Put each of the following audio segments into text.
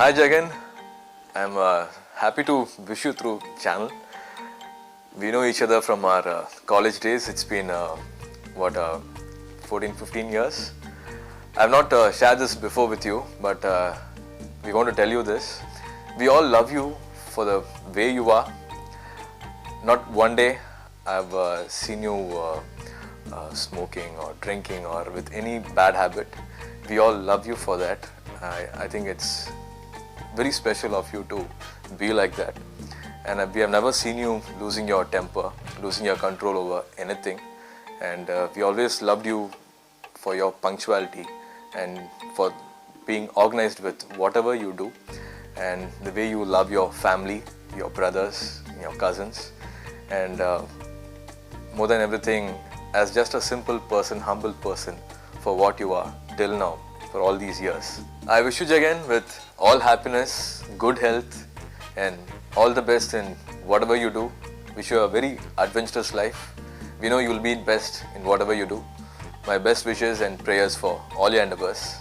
Hi Jagan, I'm uh, happy to wish you through channel. We know each other from our uh, college days. It's been uh, what uh, 14, 15 years. I've not uh, shared this before with you, but uh, we want to tell you this. We all love you for the way you are. Not one day I've uh, seen you uh, uh, smoking or drinking or with any bad habit. We all love you for that. I, I think it's very special of you to be like that. And uh, we have never seen you losing your temper, losing your control over anything. And uh, we always loved you for your punctuality and for being organized with whatever you do and the way you love your family, your brothers, your cousins. And uh, more than everything, as just a simple person, humble person, for what you are till now, for all these years. I wish you Jagan with all happiness, good health, and all the best in whatever you do. Wish you a very adventurous life. We know you will be best in whatever you do. My best wishes and prayers for all your endeavors.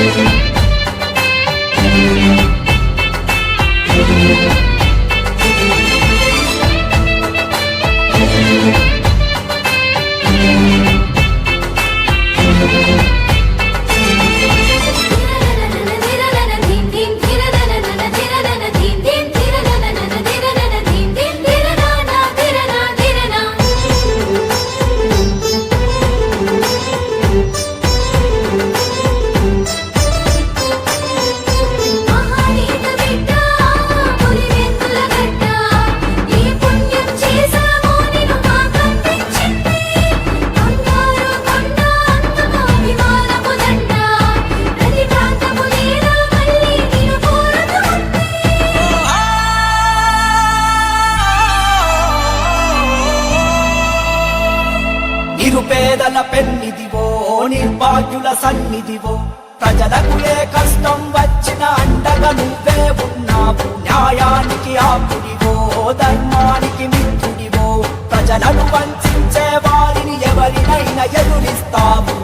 Thank you. నిర్భాగ్యుల సన్నిధివో ప్రజలకు ఏ కష్టం వచ్చిన అండగా నువ్వే ఉన్నావు. న్యాయానికి ఆపుడివో ధర్మానికి మిత్రుడివో ప్రజలను వంచే వారిని ఎవరినైనా ఎదురిస్తావు.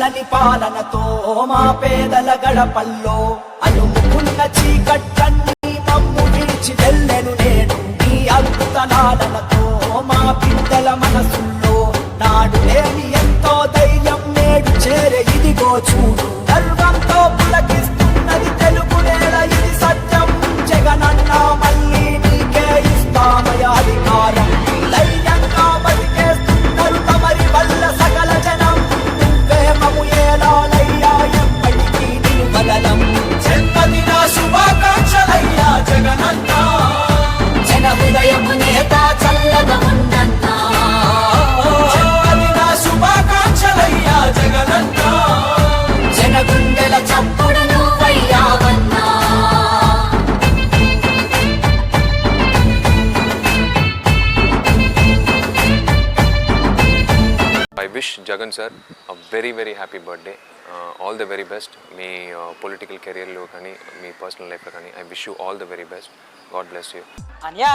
చల్లని పాలనతో మా పేదల గడపల్లో అలుముకున్న చీకట్టన్ని మమ్ము విడిచి వెళ్ళెను నేను. నీ అద్భుతనాలు Jagan sir very very happy birthday all the very best me political కెరియర్లో కానీ మీ పర్సనల్ లైఫ్లో కానీ I wish you all the very best God bless you అన్యా